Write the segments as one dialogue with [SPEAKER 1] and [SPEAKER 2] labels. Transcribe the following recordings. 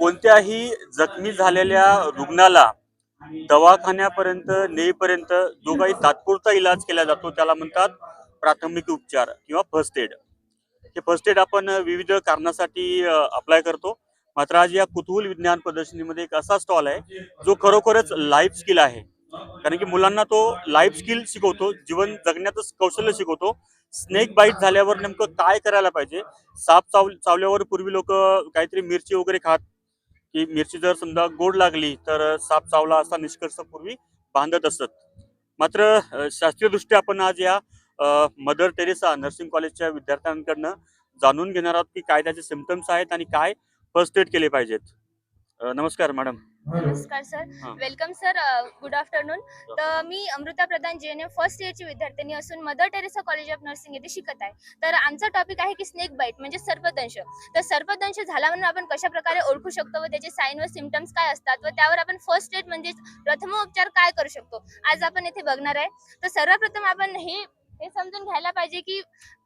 [SPEAKER 1] कोणत्याही जखमी झालेल्या रुग्णाला दवाखान्यापर्यंत नेईपर्यंत जो काही तात्पुरता इलाज केला जातो त्याला म्हणतात प्राथमिक उपचार किंवा फर्स्ट एड हे फर्स्ट एड आपण विविध कारणासाठी अप्लाय करतो. मात्र आज या कुतूहल विज्ञान प्रदर्शनीमध्ये एक असा स्टॉल आहे जो खरोखरच लाईफ स्किल आहे. कारण की मुलांना तो लाईफ स्किल शिकवतो जीवन जगण्यातच कौशल्य शिकवतो. स्नेक बाईट झाल्यावर नेमकं काय करायला पाहिजे? साप चाव चावल्यावर पूर्वी लोक काहीतरी मिरची वगैरे खात की मिरची जर समजा गोड लागली तर साप चावला असा निष्कर्ष पूर्वी बांधत असत. मात्र शास्त्रीयदृष्ट्या आपण आज या मदर टेरेसा नर्सिंग कॉलेजच्या विद्यार्थ्यांकडनं जाणून घेणार आहोत की काय त्याचे सिमटम्स आहेत आणि काय फर्स्ट एड केले पाहिजेत. अ, नमस्कार मॅडम.
[SPEAKER 2] नमस्कार sir. Welcome sir. Good afternoon. तर मी अमृता प्रधान जे एन एम फर्स्ट इयरची विद्यार्थिनी असून Mother Teresa college of nursing येथे शिकत आहे. तर आमचा टॉपिक आहे की स्नेक बाईट म्हणजे सर्पदंश. तर सर्पदंश झाला म्हणून आपण कशा प्रकारे ओळखू शकतो व त्याचे साईन व सिमटम्स काय असतात व त्यावर आपण फर्स्ट एड म्हणजेच प्रथमोपचार काय करू शकतो? आज आपण येथे बघणार आहे. तर सर्वप्रथम आपण हे हे समजून घ्यायला पाहिजे की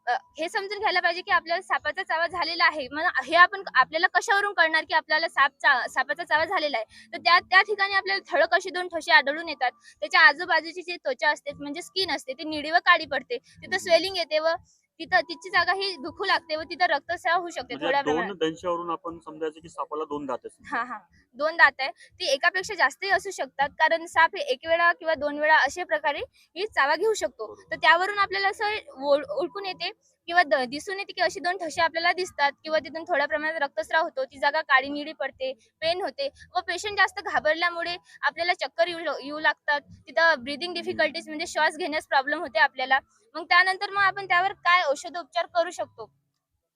[SPEAKER 2] हे समजून घ्यायला पाहिजे की आपल्याला सापाचा चावा झालेला आहे. मग हे आपण आपल्याला कशावरून कळणार की आपल्याला साप चा- सापाचा चावा झालेला आहे? तर त्या त्या ठिकाणी आपल्याला ठळक अशी दोन ठसे आढळून येतात? त्याच्या आजूबाजूची जी त्वचा असते म्हणजे स्किन असते ती निळी व काळी पडते. तिथं स्वेलिंग येते व तिथं तिची जागा ही दुखू लागते व तिथं रक्तस्राव होऊ शकते
[SPEAKER 1] म्हणजे
[SPEAKER 2] थोड्या
[SPEAKER 1] दोन
[SPEAKER 2] प्रमाणात
[SPEAKER 1] दंशावरून आपण समजायचं की सापाला दोन दात आहेत
[SPEAKER 2] हा हा. दोन दात आहे ती एकापेक्षा जास्तही असू शकतात कारण साप हे एक वेळा किंवा दोन वेळा अशा प्रकारे ही चावा घेऊ शकतो. तर त्यावरून आपल्याला असं ओळ- ओळखून येते किंवा दिसून येते की अशी दोन ठसे आपल्याला दिसतात किंवा तिथून थोड्या प्रमाणात रक्तस्राव होतो ती जागा काळी निळी पडते पेन होते. व पेशंट जास्त घाबरल्यामुळे आपल्याला चक्कर येऊ येऊ लागतात. तिथं ब्रिदिंग डिफिकल्टीज म्हणजे श्वास घेण्यास प्रॉब्लेम होते आपल्याला. मग त्यानंतर मग आपण त्यावर काय औषधोपचार करू शकतो?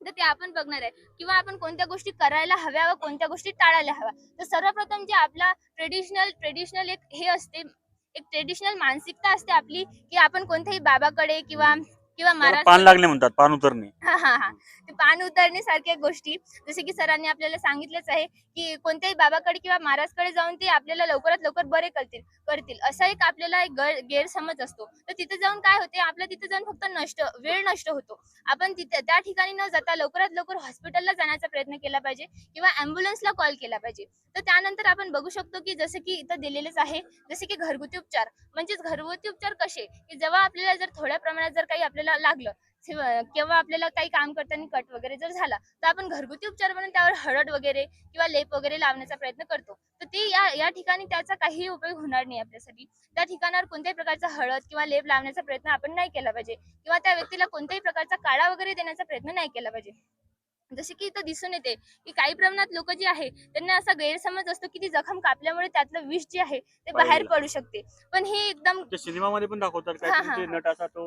[SPEAKER 2] तर ते आपण बघणार आहे. किंवा आपण कोणत्या गोष्टी करायला हव्या व कोणत्या गोष्टी टाळायला हव्या? तर सर्वप्रथम जे आपला ट्रेडिशनल ट्रेडिशनल एक हे असते एक ट्रेडिशनल मानसिकता असते आपली की आपण कोणत्याही बाबाकडे किंवा किंवा
[SPEAKER 1] पान लागणे म्हणतात पान उतरणे.
[SPEAKER 2] हा हा हा. ते पान उतरण्यासारख्या गोष्टी. जसे की सरांनी आपल्याला सांगितलेच आहे की कोणत्याही बाबाकडे किंवा महाराजकडे जाऊन ते आपल्याला लवकरात लवकर बरे करतील करतील. असा एक आपल्याला एक गैर- गैरसमज असतो. तर तिथे जाऊन काय होते? आपल्या तिथे जाऊन फक्त नष्ट वेळ नष्ट होतो. आपण तिथे त्या ठिकाणी न जाता लवकरात लवकर हॉस्पिटलला जाण्याचा प्रयत्न केला पाहिजे किंवा अँब्युलन्सला कॉल केला पाहिजे. तर त्यानंतर आपण बघू शकतो की जसं की इथं दिलेलेच आहे जसे की घरगुती उपचार. म्हणजेच घरगुती उपचार कसे? की जेव्हा आपल्याला जर थोड्या प्रमाणात जर काही आपल्याला लागलं. किंवा आपल्याला काही काम करताना कट वगैरे जर झाला तर आपण घरगुती उपचार म्हणून त्यावर हळद वगैरे किंवा लेप वगैरे लावण्याचा प्रयत्न करतो. तर ते या या ठिकाणी त्याचा काहीही उपयोग होणार नाही आपल्यासाठी. त्या ठिकाणावर कोणत्याही प्रकारचा हळद किंवा लेप लावण्याचा प्रयत्न आपण नाही केला पाहिजे. किंवा त्या व्यक्तीला कोणत्याही प्रकारचा काढा वगैरे देण्याचा प्रयत्न नाही केला पाहिजे. जसे की इथं दिसून येते की काही प्रमाणात लोक जे आहे त्यांना असा गैरसमज असतो की ती जखम कापल्यामुळे त्यातलं विष जे आहे ते बाहेर पडू शकते. पण हे एकदम
[SPEAKER 1] सिनेमामध्ये पण दाखवतात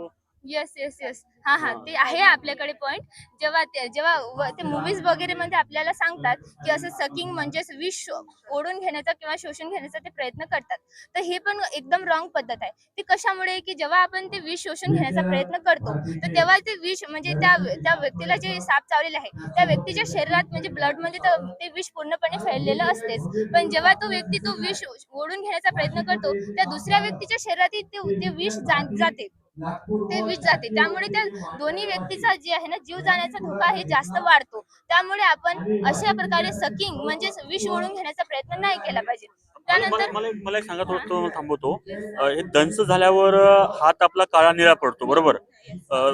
[SPEAKER 2] येस येस येस हा हा.
[SPEAKER 1] हा.
[SPEAKER 2] ते आहे आपल्याकडे पॉइंट जेव्हा ते जेव्हा व- ते मुव्हीज वगैरे मध्ये आपल्याला सांगतात की असं सकिंग म्हणजेच विष ओढून घेण्याचा किंवा शोषून घेण्याचा ते प्रयत्न करतात. तर हे पण एकदम रॉंग पद्धत आहे. ते कशामुळे की जेव्हा आपण ते विष शोषून घेण्याचा प्रयत्न करतो तर तेव्हा ते विष म्हणजे त्या त्या व्यक्तीला जे साप चावलेले आहे त्या व्यक्तीच्या शरीरात म्हणजे ब्लडमध्ये तर ते विष पूर्णपणे फैललेलं असतेच. पण जेव्हा तो व्यक्ती तो विष ओढून घेण्याचा प्रयत्न करतो त्या दुसऱ्या व्यक्तीच्या शरीरातही ते ते विष जा- जाते. ते विष जाते त्यामुळे त्या दोन्ही व्यक्तीचा जे आहे ना जीव जाण्याचा धोका हे जास्त वाढतो. त्यामुळे आपण अशा प्रकारे सकिंग म्हणजेच विष ओढून घेण्याचा प्रयत्न नाही केला पाहिजे.
[SPEAKER 1] मला
[SPEAKER 2] त्यानंतर
[SPEAKER 1] मला मला एक सांगा थोडं थोडं थांबवतो. हे दंश झाल्यावर हात आपला काळा निळा पडतो बरोबर?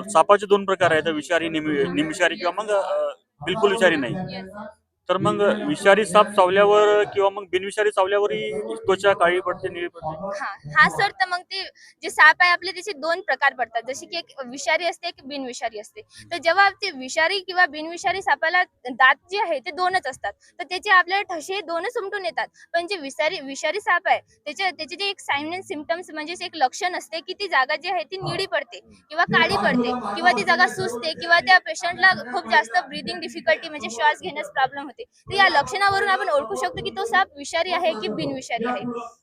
[SPEAKER 1] सापाचे दोन प्रकार आहेत विषारी निम- निमविषारी किंवा मग बिलकुल विषारी नाही. तर मग विषारी साप चावल्यावर किंवा मग बिनविषारी चावल्यावरही त्वचा काळी पडते निळी पडते?
[SPEAKER 2] हा हा सर तर मग ते जे साप आहे आपले त्याचे दोन प्रकार पडतात. जसे की एक विषारी असते एक बिनविषारी असते. तर जेव्हा ते विषारी किंवा बिनविषारी सापाला दात जे आहे ते दोनच असतात. तर त्याचे आपल्याला ठसे दोनच उमटून येतात. पण जे विषारी विषारी साप आहे त्याचे त्याचे जे एक साईन अँड सिमटम्स म्हणजेच एक लक्षण असते की ती जागा जी आहे ती निळी पडते किंवा काळी पडते किंवा ती जागा सुजते किंवा त्या पेशंटला खूप जास्त ब्रिदिंग डिफिकल्टी म्हणजे श्वास घेण्यास प्रॉब्लेम होते. तर या लक्षणावरून आपण ओळखू शकतो की तो साप विषारी आहे की बिनविषारी आहे.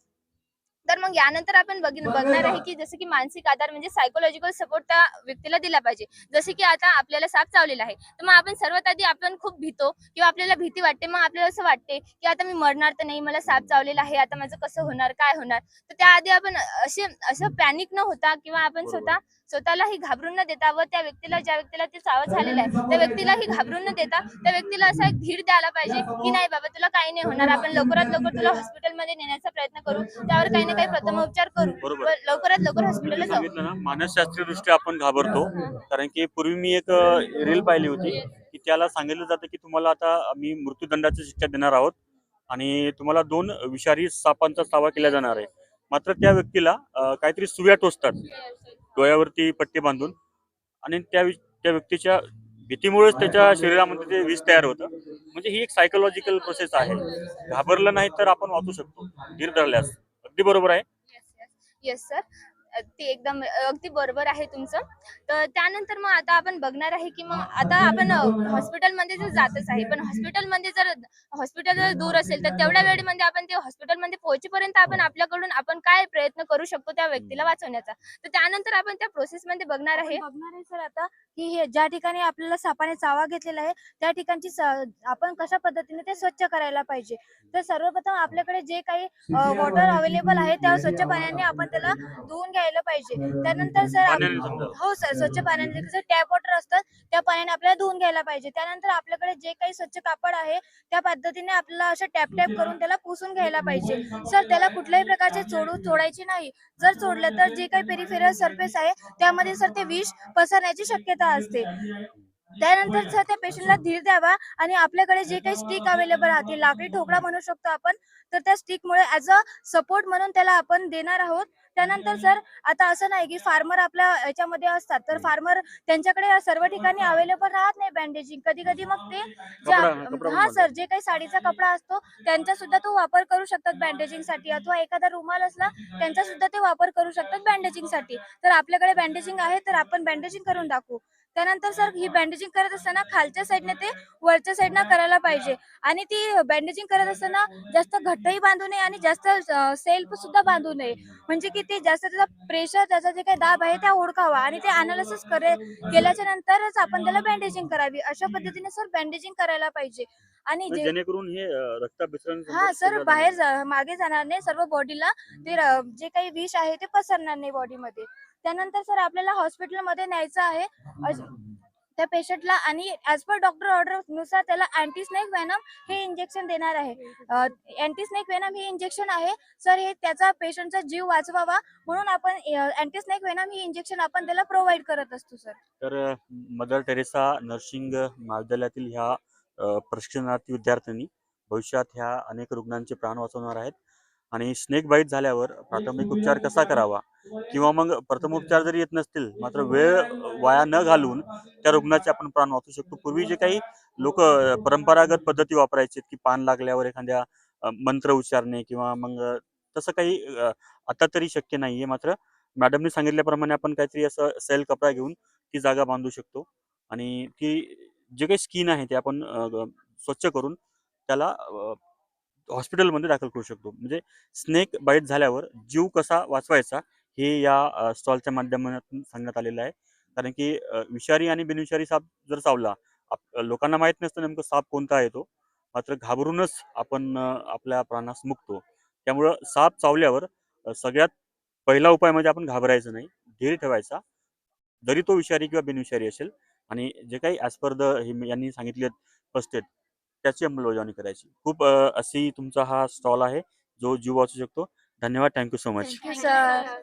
[SPEAKER 2] तर मग यानंतर आपण बघणार आहे की जसं की मानसिक आधार म्हणजे सायकोलॉजिकल सपोर्ट त्या व्यक्तीला दिला पाहिजे. जसे की आता आपल्याला साप चावलेला आहे. तर मग आपण सर्वात आधी आपण खूप भीतो किंवा आपल्याला भीती वाटते. मग आपल्याला असं वाटते की आता मी मरणार तर नाही मला साप चावलेला आहे. आता माझं कसं होणार काय होणार? तर त्याआधी आपण असे असं पॅनिक न होता किंवा आपण. स्वतः स्वतःलाही घाबरून न देता व त्या व्यक्तीला ज्या व्यक्तीला ते चावत झालेलं आहे त्या व्यक्तीलाही घाबरून न देता त्या व्यक्तीला असा एक धीर द्यायला पाहिजे की नाही बाबा तुला काही नाही होणार. आपण लवकरात लवकर तुला हॉस्पिटलमध्ये नेण्याचा प्रयत्न करू. त्यावर काही ना काही प्रथमोपचार करू. व लवकरात लवकर हॉस्पिटलला जाऊ.
[SPEAKER 1] सांगितलं ना मानसशास्त्रीय दृष्ट्या आपण घाबरतो. कारण की पूर्वी मी एक रील पाहिली होती की त्याला सांगितलं जातं की तुम्हाला आता आम्ही मृत्यूदंडाची शिक्षा देणार आहोत आणि तुम्हाला दोन विषारी सापांचा सावा केला जाणार आहे. मात्र त्या व्यक्तीला काहीतरी सुव्या टोचतात. डोळ्यावरती पट्टी बांधून आणि त्या त्या व्यक्तीच्या भीतीमुळेच त्याच्या शरीरामध्ये ते विष तयार होतं. म्हणजे ही एक सायकोलॉजिकल प्रोसेस आहे. घाबरलं नाही तर आपण वाचू शकतो. धीर धरल्यास. अगदी बरोबर आहे?
[SPEAKER 2] येस सर ते एकदम अगदी बरोबर आहे तुमचं. तर त्यानंतर मग आता आपण बघणार आहे की मग आता आपण हॉस्पिटलमध्ये जर जातच आहे पण हॉस्पिटलमध्ये जर हॉस्पिटल जर दूर असेल तर तेवढ्या वेळेमध्ये आपण ते हॉस्पिटलमध्ये पोहोचेपर्यंत आपण आपल्याकडून आपण काय प्रयत्न करू शकतो त्या व्यक्तीला वाचवण्याचा? तर त्यानंतर आपण त्या प्रोसेसमध्ये बघणार आहे.
[SPEAKER 3] बघणार आहे सर आता की हे ज्या ठिकाणी आपल्याला सापाने चावा घेतलेला आहे त्या ठिकाणची आपण कशा पद्धतीने ते स्वच्छ करायला पाहिजे? तर सर्वप्रथम आपल्याकडे जे काही वॉटर अवेलेबल आहे त्या स्वच्छ पाण्याने आपण त्याला धुवून घ्यायला पाहिजे. त्यानंतर सर. हो सर स्वच्छ पाण्याने टॅप वॉटर असतात त्या पाण्याने आपल्याला धुवून घ्यायला पाहिजे. त्यानंतर आपल्याकडे जे काही स्वच्छ कापड आहे त्या पद्धतीने आपल्याला असं टॅप टॅप करून त्याला पुसून घ्यायला पाहिजे. सर त्याला कुठल्याही प्रकारचे चोडू चोडायची नाही. जर चोडलं तर जे काही पेरिफेरल सरफेस आहे त्यामध्ये सर ते विष पसरण्याची शक्यता असते. त्यानंतर सर त्या पेशंटला धीर द्यावा आणि आपल्याकडे जे काही स्टिक अवेलेबल राहते लाकडी ठोकळा म्हणू शकतो आपण तर त्या स्टिक मुळे ऍज अ सपोर्ट म्हणून त्याला आपण देणार आहोत. त्यानंतर सर आता असं नाही की फार्मर आपल्या याच्यामध्ये असतात तर फार्मर त्यांच्याकडे सर्व ठिकाणी अवेलेबल राहत नाही बँडेजिंग कधी कधी मग ते हा. सर जे काही साडीचा कपडा असतो त्यांचा सुद्धा तो वापर करू शकतात बँडेजिंगसाठी अथवा एखादा रुमाल असला त्यांचा सुद्धा ते वापर करू शकतात बँडेजिंगसाठी. तर आपल्याकडे बँडेजिंग आहे तर आपण बँडेजिंग करून दाखवू त्यानंतर सर ही बँडेजिंग करत असताना खालच्या साईडने ते वरच्या साईडनं करायला पाहिजे. आणि ती बँडेजिंग करत असताना जास्त घट्टही बांधू नये आणि जास्त सेल्फ सुद्धा बांधू नये. म्हणजे की ते जास्त त्याचा प्रेशर त्याचा जे काही दाब आहे त्या ओळखावा आणि ते अनालिसिस करे केल्याच्या नंतरच आपण त्याला बँडेजिंग करावी. अशा पद्धतीने सर बँडेजिंग करायला पाहिजे. आणि जे
[SPEAKER 1] जेणेकरून हे रक्ताभिसरण
[SPEAKER 3] हा सर बाहेर. जा- मागे जाणार नाही. सर्व बॉडीला ते र- जे काही विष आहे ते पसरणार नाही बॉडीमध्ये त्यानंतर सर आपल्याला हॉस्पिटलमध्ये न्यायचं आहे. अश- त्या पेशंटला आणि ऍज पर डॉक्टर ऑर्डरनुसार त्याला अँटीस्नेक व्हॅनम हे इंजेक्शन देणार आहे. अँटीस्नेक व्हॅनम हे इंजेक्शन आहे. सर हे त्याचा पेशंटचा जीव वाचवावा म्हणून आपण अँटीस्नेक व्हॅनम हे इंजेक्शन आपण त्याला प्रोव्हाइड करत असतो सर
[SPEAKER 1] तर मदर टेरेसा नर्सिंग महाविद्यालयातील ह्या प्रशिक्षणार्थी विद्यार्थ्यांनी भविष्यात ह्या अनेक रुग्णांचे प्राण वाचवणार आहेत. आणि स्नेक बाईट झाल्यावर प्राथमिक उपचार कसा करावा? किंवा मग प्रथमोपचार जरी येत नसतील मात्र वेळ वाया न घालून त्या रुग्णाचे आपण प्राण वाचू शकतो. पूर्वी जे काही लोक परंपरागत पद्धती वापरायचे की पान लागल्यावर एखाद्या मंत्र उच्चारणे किंवा मग तसं काही आता तरी शक्य नाहीये. मात्र मॅडमने सांगितल्याप्रमाणे आपण काहीतरी असं सेल कपडा घेऊन ती जागा बांधू शकतो. आणि ती जे काही स्किन आहे ते आपण स्वच्छ करून त्याला हॉस्पिटलमध्ये दाखल करू शकतो. म्हणजे स्नेक बाईट झाल्यावर जीव कसा वाचवायचा हे या स्टॉलच्या माध्यमातून सांगण्यात आलेलं आहे. कारण की विषारी आणि बिनविषारी साप जर चावला लोकांना माहीत नसतं नेमकं साप कोणता आहे तो. मात्र घाबरूनच आपण आपल्या प्राणास मुकतो. त्यामुळं साप चावल्यावर सगळ्यात पहिला उपाय म्हणजे आपण घाबरायचं नाही. धीर ठेवायचा. जरी तो विषारी किंवा बिनविषारी असेल आणि जे काही ॲज पर द हे यांनी सांगितले फर्स्ट एड त्याची अंमलबजावणी करायची. खूप अशी तुमचा हा स्टॉल आहे जो जीव वाचू शकतो. धन्यवाद. Thank you so much
[SPEAKER 3] sir